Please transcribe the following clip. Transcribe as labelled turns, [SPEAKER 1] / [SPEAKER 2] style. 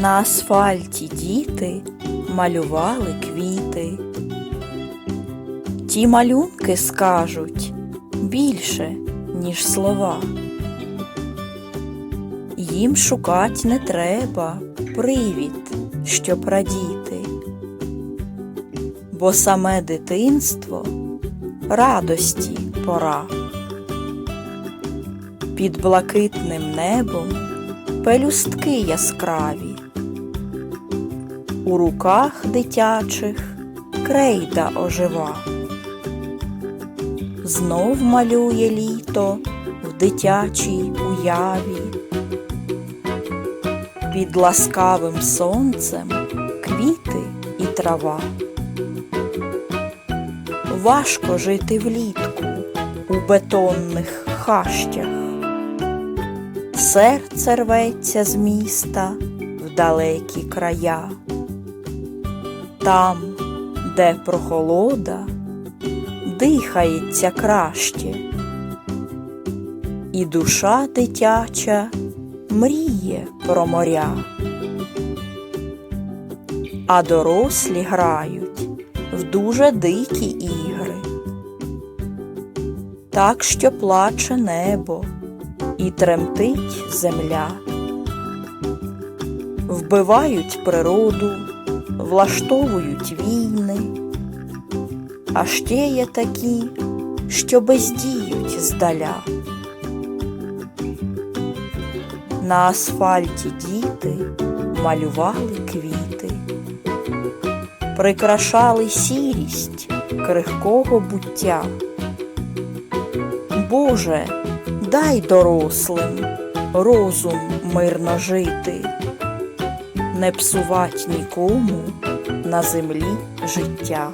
[SPEAKER 1] На асфальті діти малювали квіти. Ті малюнки скажуть більше, ніж слова. Їм шукать не треба привід, щоб радіти, бо саме дитинство радості пора. Під блакитним небом пелюстки яскраві, у руках дитячих крейда ожива. Знов малює літо в дитячій уяві. Під ласкавим сонцем квіти і трава. Важко жити влітку у бетонних хащах. Серце рветься з міста в далекі края. Там, де прохолода, дихається краще, і душа дитяча мріє про моря, а дорослі грають в дуже дикі ігри, так що плаче небо і тремтить земля, вбивають природу, влаштовують війни, а ще є такі, що бездіють здаля. На асфальті діти малювали квіти, прикрашали сірість крихкого буття. Боже, дай дорослим розум мирно жити, не псувать нікому на землі життя.